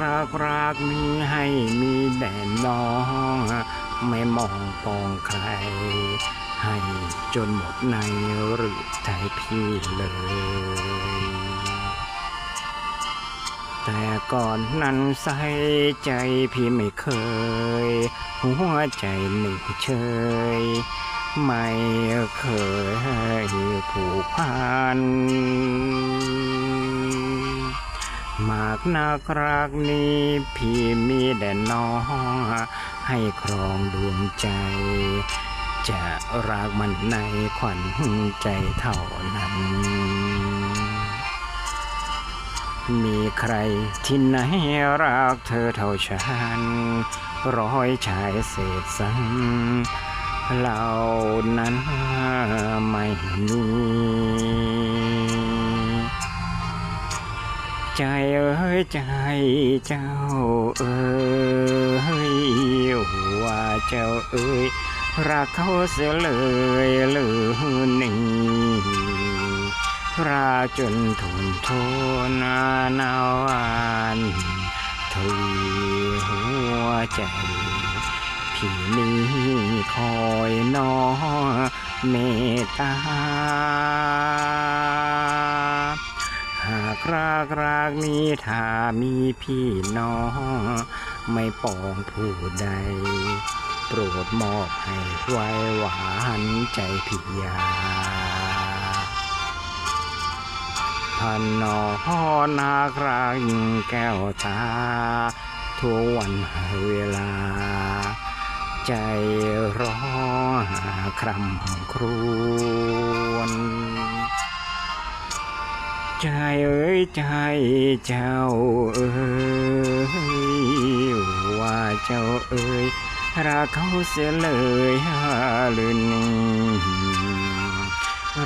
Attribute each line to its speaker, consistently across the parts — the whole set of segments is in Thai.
Speaker 1: รักรักมีให้มีแด่น้อง ไม่มองปองใคร ให้จนหมดในหรือใจพี่เลย แต่ก่อนนั้นใส่ใจพี่ไม่เคย หัวใจหนึ่งเฉย ไม่เคยผูกพัน มากนักรักนี้พี่มีแต่น้องให้ครองดวงใจ จะรักมันในขวัญใจเท่านั้น มีใครที่ไหนรักเธอเท่าฉัน ร้อยชายเศษสันเหล่านั้นไม่มี ใจเอ้ยใจเจ้าเอ้ยว่าเจ้าเอ้ยรักเขาเสียเลยหรือนี่ราจนทนทนานาวานทวีหัวใจพี่นี้คอยน้อเมตตา กรักรักนี้ถ้ามีพี่น้อง ไม่ปองผู้ใด โปรดมอบให้ไว้หวานใจพี่ยาพันนอพ่อนากรักยิ่งแก้วตา ทุกวันเวลา ใจร้อหาคร่ำครวญ ใจเอ้ยใจเจ้าเอ้ยว่าเจ้าเอ้ยรักเขาเสียเลยฮาลืนนี้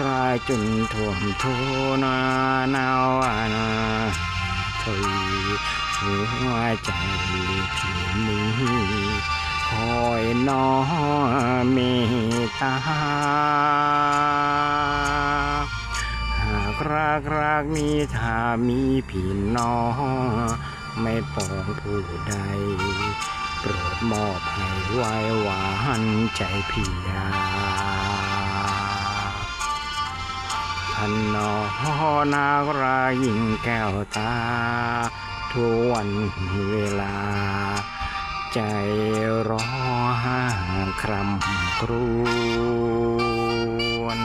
Speaker 1: รายจนท่วมโทนาหนาวานาทวีหัวใจพี่นี้คอยน้อเมตตาากรักนี้ถ้ามีพี่น้อง ไม่ปองผู้ใด โปรดมอบให้ไว้หวานใจพี่ยาพันนอนารายิ่งแก้วตา ทุกวันเวลา ใจร้อหาครำครวญ